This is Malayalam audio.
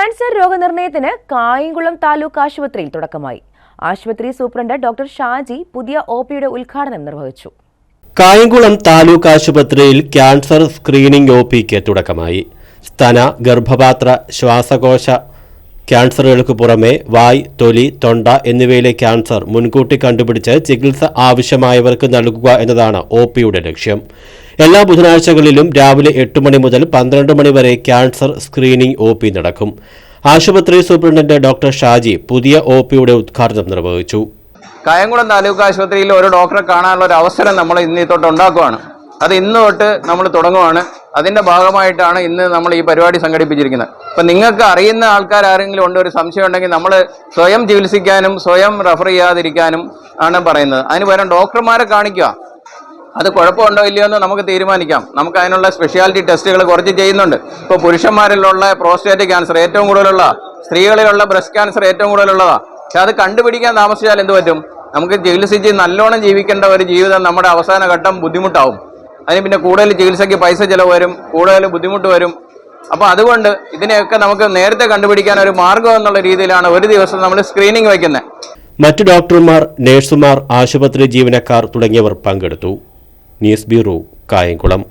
ക്യാൻസർ രോഗനിർണയത്തിന് കായംകുളം താലൂക്ക് ആശുപത്രിയിൽ തുടക്കമായി. ആശുപത്രി സൂപ്രണ്ട് ഡോക്ടർ ഷാജി പുതിയ ഒ പിയുടെ ഉദ്ഘാടനം നിർവഹിച്ചു. കായംകുളം താലൂക്ക് ആശുപത്രിയിൽ ക്യാൻസർ സ്ക്രീനിംഗ് ഒ പിക്ക് തുടക്കമായി. സ്തന ഗർഭപാത്ര ശ്വാസകോശ ക്യാൻസറുകൾക്ക് പുറമെ വായ് തൊലി തൊണ്ട എന്നിവയിലെ ക്യാൻസർ മുൻകൂട്ടി കണ്ടുപിടിച്ച് ചികിത്സ ആവശ്യമായവർക്ക് നൽകുക എന്നതാണ് ഒ പിയുടെ ലക്ഷ്യം. എല്ലാ ബുധനാഴ്ചകളിലും രാവിലെ എട്ട് മണി മുതൽ പന്ത്രണ്ട് മണി വരെ ക്യാൻസർ സ്ക്രീനിംഗ് ഒ പി നടക്കും. ആശുപത്രി സൂപ്രണ്ടന്റ് ഡോക്ടർ ഷാജി പുതിയ ഒ പിയുടെ ഉദ്ഘാടനം നിർവഹിച്ചു. കായംകുളം താലൂക്ക് ആശുപത്രിയിൽ ഒരു ഡോക്ടറെ കാണാനുള്ള ഒരു അവസരം നമ്മൾ ഇന്ന് തൊട്ട് ഉണ്ടാക്കുവാണ്. അത് ഇന്ന് തൊട്ട് നമ്മൾ തുടങ്ങുവാണ്. അതിന്റെ ഭാഗമായിട്ടാണ് ഇന്ന് നമ്മൾ ഈ പരിപാടി സംഘടിപ്പിച്ചിരിക്കുന്നത്. അപ്പൊ നിങ്ങൾക്ക് അറിയുന്ന ആൾക്കാർ ആരെങ്കിലും ഉണ്ട് ഒരു സംശയം ഉണ്ടെങ്കിൽ നമ്മൾ സ്വയം ചികിത്സിക്കാനും സ്വയം റെഫർ ചെയ്യാതിരിക്കാനും ആണ് പറയുന്നത്. അതിന് പകരം ഡോക്ടർമാരെ കാണിക്കുക. അത് കുഴപ്പമുണ്ടോ ഇല്ലയോ എന്ന് നമുക്ക് തീരുമാനിക്കാം. നമുക്ക് അതിനുള്ള സ്പെഷ്യാലിറ്റി ടെസ്റ്റുകൾ കുറച്ച് ചെയ്യുന്നുണ്ട്. ഇപ്പോൾ പുരുഷന്മാരിലുള്ള പ്രോസ്റ്റേറ്റ് ക്യാൻസർ ഏറ്റവും കൂടുതലുള്ള സ്ത്രീകളിലുള്ള ബ്രസ്റ്റ് ക്യാൻസർ ഏറ്റവും കൂടുതലുള്ളതാണ് പക്ഷെ അത് കണ്ടുപിടിക്കാൻ താമസിച്ചാൽ എന്ത് പറ്റും? നമുക്ക് ചികിത്സിച്ച് നല്ലോണം ജീവിക്കേണ്ട ഒരു ജീവിതം നമ്മുടെ അവസാന ഘട്ടം ബുദ്ധിമുട്ടാവും. അതിന് പിന്നെ കൂടുതൽ ചികിത്സയ്ക്ക് പൈസ ചിലവ് വരും കൂടുതൽ ബുദ്ധിമുട്ട് വരും. അപ്പോൾ അതുകൊണ്ട് ഇതിനെയൊക്കെ നമുക്ക് നേരത്തെ കണ്ടുപിടിക്കാൻ ഒരു മാർഗം എന്നുള്ള രീതിയിലാണ് ഒരു ദിവസം നമ്മൾ സ്ക്രീനിങ് വയ്ക്കുന്നത് മറ്റ് ഡോക്ടർമാർ നഴ്സുമാർ ആശുപത്രി ജീവനക്കാർ തുടങ്ങിയവർ പങ്കെടുത്തു. News bureau Kayamkulam.